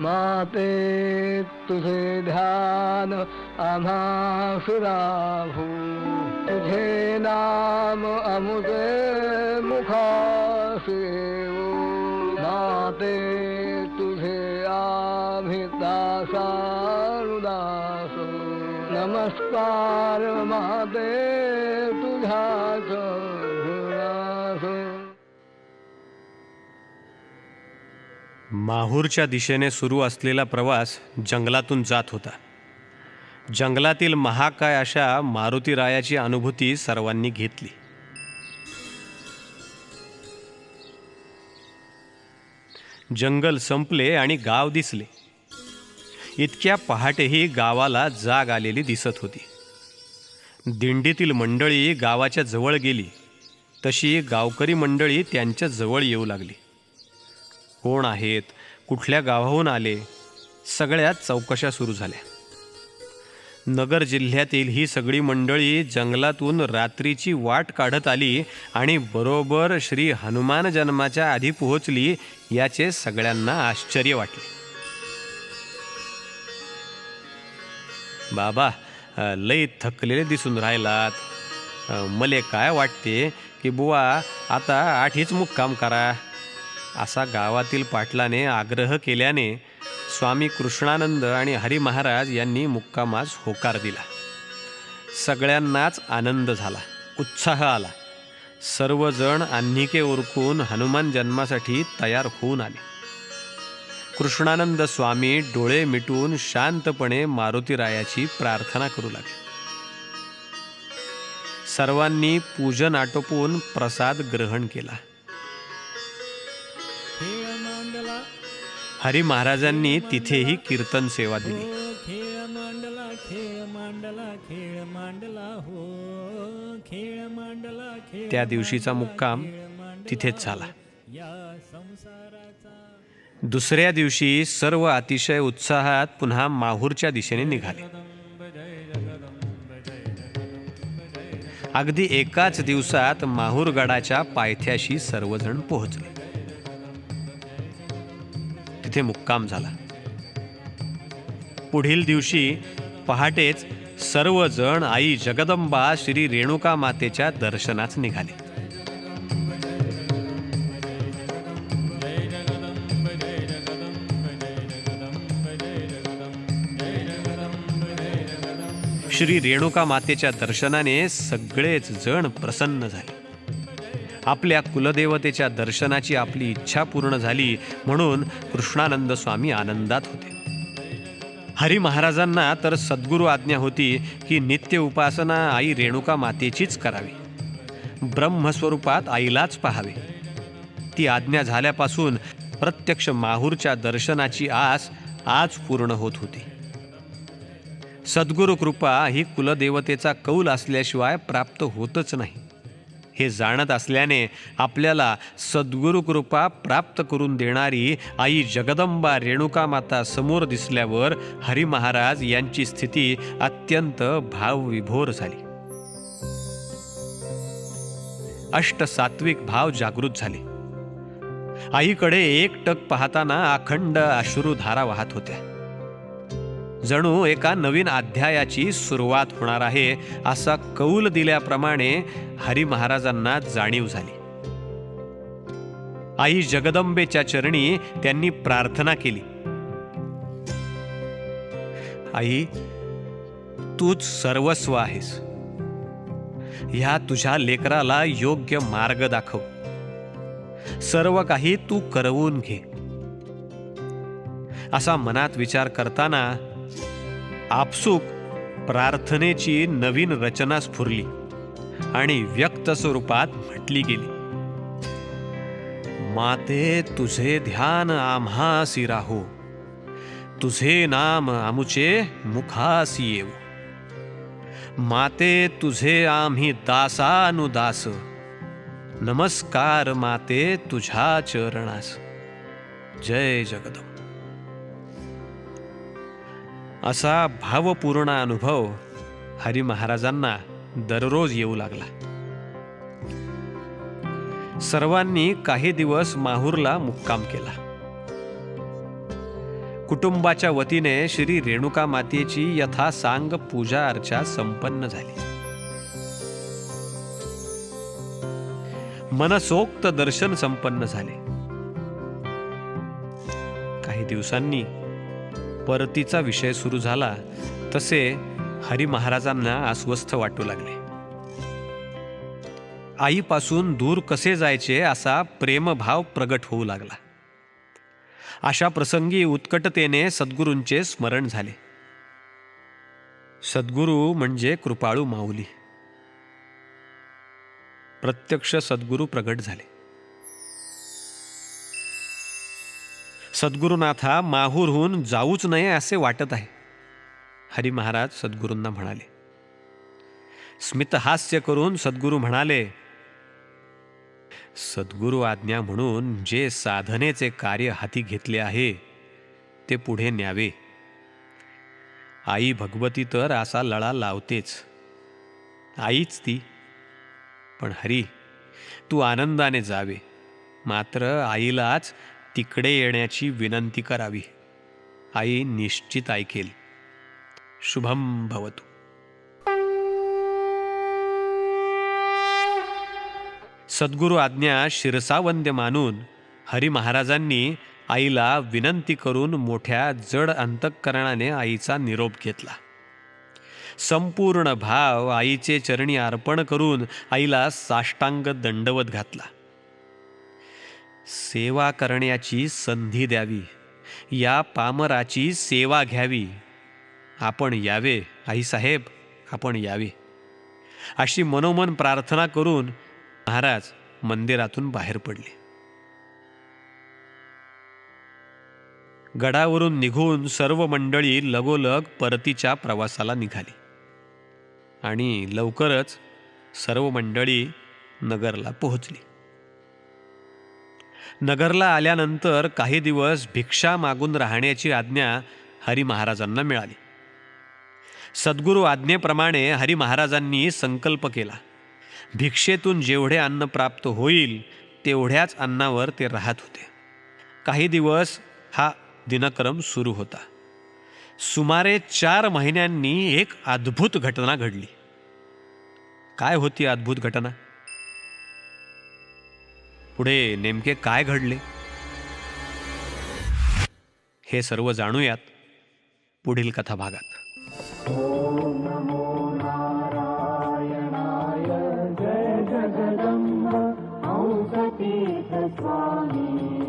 माते तुझे ध्यान आम्हा तुझे नाम अमुजे मुखासे माते तुझे आम्ही नमस्कार माते तुझ्या माहूरच्या दिशेने सुरू असलेला प्रवास जंगलातून जात होता. जंगलातील महाकाय अशा मारुतीरायाची अनुभूती सर्वांनी घेतली. जंगल संपले आणि गाव दिसले. इतक्या पहाटेही गावाला जाग आलेली दिसत होती. दिंडीतील मंडळी गावाच्या जवळ गेली. तशी गावकरी मंडळी त्यांच्या जवळ येऊ लागली. कोण आहेत? कुठल्या गावाहून आले सगळ्यात चौकशा सुरू झाल्या. नगर जिल्ह्यातील ही सगळी मंडळी जंगलातून रात्रीची वाट काढत आली आणि बरोबर श्री हनुमान जन्माच्या आधी पोहोचली याचे सगळ्यांना आश्चर्य वाटले. बाबा लई थकलेले दिसून राहिलात. मले काय वाटते की बुवा आता आठीच मुक्काम करा. असा गावातील पाटलाने आग्रह केल्याने स्वामी कृष्णानंद आणि हरी महाराज यांनी मुक्कामास होकार दिला. सगळ्यांनाच आनंद झाला उत्साह आला. सर्वजण आन्निके ओरखून हनुमान जन्मासाठी तयार होऊन आले. कृष्णानंद स्वामी डोळे मिटून शांतपणे मारुतीरायाची प्रार्थना करू लागले. सर्वांनी पूजन आटोपून प्रसाद ग्रहण केला. हरी महाराजांनी तिथेही कीर्तन सेवा दिली. हो खेळ मांडला खेळ मांडला खेळ मांडला हो खेळ मांडला त्या दिवशीचा मुक्काम तिथेच झाला. दुसऱ्या दिवशी सर्व अतिशय उत्साहात पुन्हा माहूरच्या दिशेने निघाले. अगदी एकाच दिवसात माहूर गडाच्या पायथ्याशी सर्वजण पोहोचले. तिथे मुक्काम झाला. पुढील दिवशी पहाटेच सर्वजण आई जगदंबा श्री रेणुका मातेच्या दर्शनास निघाले. श्री रेणुका मातेच्या दर्शनाने सगळेच जण प्रसन्न झाले. आपल्या कुलदेवतेच्या दर्शनाची आपली इच्छा पूर्ण झाली म्हणून कृष्णानंद स्वामी आनंदात होते. हरी महाराजांना तर सद्गुरू आज्ञा होती की नित्य उपासना आई रेणुका मातेचीच करावी. ब्रह्मस्वरूपात आईलाच पाहावे. ती आज्ञा झाल्यापासून प्रत्यक्ष माहूरच्या दर्शनाची आस आज पूर्ण होत होती. सद्गुरु कृपा ही कुलदेवतेचा कौल असल्याशिवाय प्राप्त होतच नाही. हे जाणत असल्याने आपल्याला सद्गुरु कृपा प्राप्त करून देणारी आई जगदंबा रेणुका माता समोर दिसल्यावर हरी महाराज यांची स्थिती अत्यंत भावविभोर झाली. अष्टसात्विक भाव जागृत झाले. आईकडे एकटक पाहताना अखंड अश्रुधारा वाहत होत्या. जणू एका नवीन अध्यायाची सुरुवात होणार आहे असा कौल दिल्याप्रमाणे हरी महाराजांना जाणीव झाली. आई जगदंबेच्या चरणी त्यांनी प्रार्थना केली. आई तूच सर्वस्व आहेस. ह्या तुझ्या लेकराला योग्य मार्ग दाखव. सर्व काही तू करवून घे. असा मनात विचार करताना आपसूक प्रार्थनेची नवीन रचना स्फुरली आणि व्यक्त स्वरूपात म्हटली गेली. माते तुझे ध्यान आम्हासी राहो. तुझे नाम आमुचे मुखासी येऊ माते तुझे आम्ही दासानुदास. नमस्कार माते तुझ्या चरणास. जय जगदम असा भावपूर्ण अनुभव हरी महाराजांना दररोज येऊ लागला. सर्वांनी काही दिवस माहूरला मुक्काम केला. कुटुंबाच्या वतीने श्री रेणुका मातेची यथासांग पूजा अर्चा संपन्न झाली. मनसोक्त दर्शन संपन्न झाले. काही दिवसांनी परतीचा विषय सुरू झाला तसे हरी महाराजांना अस्वस्थ वाटू लागले. आईपासून दूर कसे जायचे असा प्रेमभाव प्रगट होऊ लागला. अशा प्रसंगी उत्कटतेने सद्गुरूंचे स्मरण झाले. सद्गुरू म्हणजे कृपाळू माऊली. प्रत्यक्ष सद्गुरू प्रगट झाले. सद्गुरुनाथा माहूरहून जाऊच नये असे वाटत आहे. हरी महाराज सद्गुरूंना म्हणाले. स्मितहास्य करून सद्गुरू म्हणाले सद्गुरू आज्ञा म्हणून जे साधनेचे कार्य हाती घेतले आहे ते पुढे न्यावे. आई भगवती तर असा लळा लावतेच. आईच ती. पण हरी तू आनंदाने जावे. मात्र आईलाच तिकडे येण्याची विनंती करावी. आई निश्चित ऐकेल. शुभम भवतु. सद्गुरू आज्ञा शिरसावंद्य मानून हरी महाराजांनी आईला विनंती करून मोठ्या जड अंतःकरणाने आईचा निरोप घेतला. संपूर्ण भाव आईचे चरणी अर्पण करून आईला साष्टांग दंडवत घातला. सेवा करण्याची संधी द्यावी. या पामराची सेवा घ्यावी. आपण यावे आईसाहेब आपण यावे. अशी मनोमन प्रार्थना करून महाराज मंदिरातून बाहेर पडले. गडावरून निघून सर्व मंडळी लगोलग परतीच्या प्रवासाला निघाली. आणि लवकरच सर्व मंडळी नगरला पोहोचली. नगरला आल्यानंतर काही दिवस भिक्षा मागून राहण्याची आज्ञा हरी महाराजांना मिळाली. सद्गुरू आज्ञेप्रमाणे हरी महाराजांनी संकल्प केला. भिक्षेतून जेवढे अन्न प्राप्त होईल तेवढ्याच अन्नावर ते राहत होते. काही दिवस हा दिनक्रम सुरू होता. सुमारे चार महिन्यांनी एक अद्भुत घटना घडली. काय होती अद्भुत घटना? पुढे नेमके काय घडले? हे सर्व जाणूयात पुढील कथा भागात स्वामी.